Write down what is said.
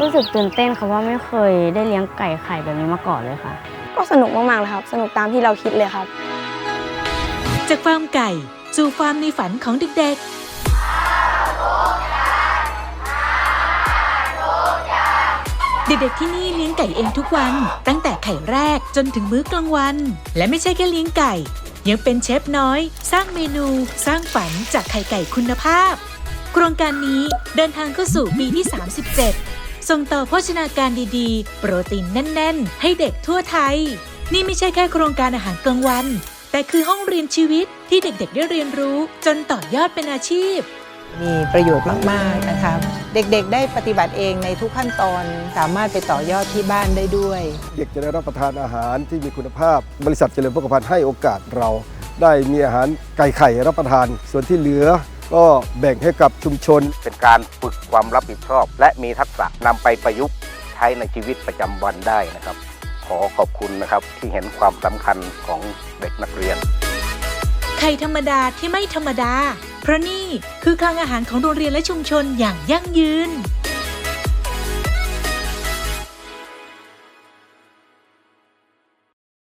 รู้สึกตื่นเต้นค่ะว่าไม่เคยได้เลี้ยงไก่ไข่แบบนี้มาก่อนเลยค่ะ ก็สนุกมากๆเลยครับ สนุกตามที่เราคิดเลยครับ จากฟาร์มไก่สู่ฟาร์มในฝันของเด็กๆเด็กๆที่นี่เลี้ยงไก่เองทุกวัน ตั้งแต่ไข่แรกจนถึงมื้อกลางวัน และไม่ใช่แค่เลี้ยงไก่ ยังเป็นเชฟน้อย สร้างเมนู สร้างฝันจากไข่ไก่คุณภาพ โครงการนี้เดินทางเข้าสู่ปีที่ 37 ส่งต่อโภชนาการดีๆ โปรตีนแน่น ๆ ให้เด็กทั่วไทย นี่ไม่ใช่แค่โครงการอาหารกลางวัน แต่คือห้องเรียนชีวิตที่เด็กๆได้เรียนรู้จนต่อยอดเป็นอาชีพ มีประโยชน์มาก ๆ นะคะ เด็กๆ ได้ปฏิบัติเองในทุกขั้นตอนสามารถไปต่อยอดที่บ้านได้ด้วย เด็กจะได้รับประทานอาหารที่มีคุณภาพ บริษัทเจริญพกพันธ์ให้โอกาสเรา ได้มีอาหารไก่ไข่รับประทานส่วนที่เหลือ ก็แบ่งให้กับชุมชน เป็นการฝึกความรับผิดชอบ และมีทักษะนำไปประยุกต์ใช้ในชีวิตประจำวันได้นะครับ ขอขอบคุณนะครับที่เห็นความสำคัญของเด็กนักเรียนไข่ธรรมดาที่ไม่ธรรมดา เพราะนี่คือคลังอาหารของโรงเรียนและชุมชนอย่างยั่งยืน